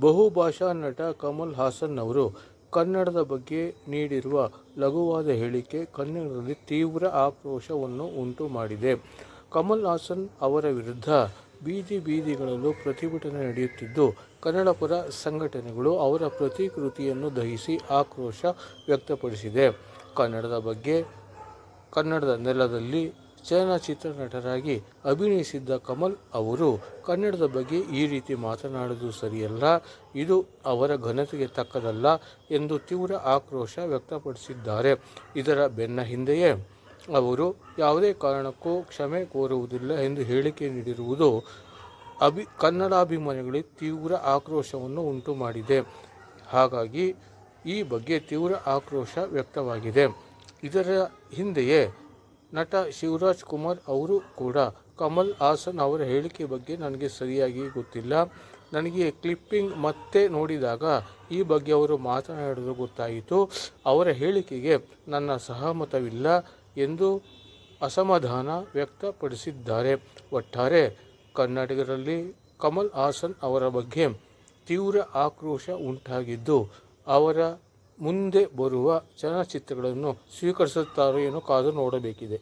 ಬಹುಭಾಷಾ ನಟ ಕಮಲ್ ಹಾಸನ್ ಅವರು ಕನ್ನಡದ ಬಗ್ಗೆ ನೀಡಿರುವ ಲಘುವಾದ ಹೇಳಿಕೆ ಕನ್ನಡದಲ್ಲಿ ತೀವ್ರ ಆಕ್ರೋಶವನ್ನು ಉಂಟು ಮಾಡಿದೆ. ಕಮಲ್ ಹಾಸನ್ ಅವರ ವಿರುದ್ಧ ಬೀದಿ ಬೀದಿಗಳಲ್ಲೂ ಪ್ರತಿಭಟನೆ ನಡೆಯುತ್ತಿದ್ದು, ಕನ್ನಡಪರ ಸಂಘಟನೆಗಳು ಅವರ ಪ್ರತಿಕೃತಿಯನ್ನು ದಹಿಸಿ ಆಕ್ರೋಶ ವ್ಯಕ್ತಪಡಿಸಿದೆ. ಕನ್ನಡದ ಬಗ್ಗೆ ಕನ್ನಡದ ನೆಲದಲ್ಲಿ ಚಲನಚಿತ್ರ ನಟರಾಗಿ ಅಭಿನಯಿಸಿದ್ದ ಕಮಲ್ ಅವರು ಕನ್ನಡದ ಬಗ್ಗೆ ಈ ರೀತಿ ಮಾತನಾಡುವುದು ಸರಿಯಲ್ಲ, ಇದು ಅವರ ಘನತೆಗೆ ತಕ್ಕದಲ್ಲ ಎಂದು ತೀವ್ರ ಆಕ್ರೋಶ ವ್ಯಕ್ತಪಡಿಸಿದ್ದಾರೆ. ಇದರ ಬೆನ್ನ ಹಿಂದೆಯೇ ಅವರು ಯಾವುದೇ ಕಾರಣಕ್ಕೂ ಕ್ಷಮೆ ಕೋರುವುದಿಲ್ಲ ಎಂದು ಹೇಳಿಕೆ ನೀಡಿರುವುದು ಅಭಿ ಕನ್ನಡಾಭಿಮಾನಿಗಳಿಗೆ ತೀವ್ರ ಆಕ್ರೋಶವನ್ನು ಉಂಟು ಮಾಡಿದೆ. ಹಾಗಾಗಿ ಈ ಬಗ್ಗೆ ತೀವ್ರ ಆಕ್ರೋಶ ವ್ಯಕ್ತವಾಗಿದೆ. ಇದರ ಹಿಂದೆಯೇ ನಟ ಶಿವರಾಜ್ ಕುಮಾರ್ ಅವರು ಕೂಡ ಕಮಲ್ ಹಾಸನ್ ಅವರ ಹೇಳಿಕೆ ಬಗ್ಗೆ ನನಗೆ ಸರಿಯಾಗಿ ಗೊತ್ತಿಲ್ಲ. ನನಗೆ ಕ್ಲಿಪ್ಪಿಂಗ್ ಮತ್ತೆ ನೋಡಿದಾಗ ಈ ಬಗ್ಗೆ ಅವರು ಮಾತನಾಡಲು ಗೊತ್ತಾಯಿತು. ಅವರ ಹೇಳಿಕೆಗೆ ನನ್ನ ಸಹಮತವಿಲ್ಲ ಎಂದು ಅಸಮಾಧಾನ ವ್ಯಕ್ತಪಡಿಸಿದ್ದಾರೆ. ಒಟ್ಟಾರೆ ಕನ್ನಡಿಗರಲ್ಲಿ ಕಮಲ್ ಹಾಸನ್ ಅವರ ಬಗ್ಗೆ ತೀವ್ರ ಆಕ್ರೋಶ ಉಂಟಾಗಿದ್ದು, ಅವರು ಮುಂದೆ ಬರುವ ಚಲನಚಿತ್ರಗಳನ್ನು ಸ್ವೀಕರಿಸುತ್ತಾರೋ ಏನೋ ಕಾದು ನೋಡಬೇಕಿದೆ.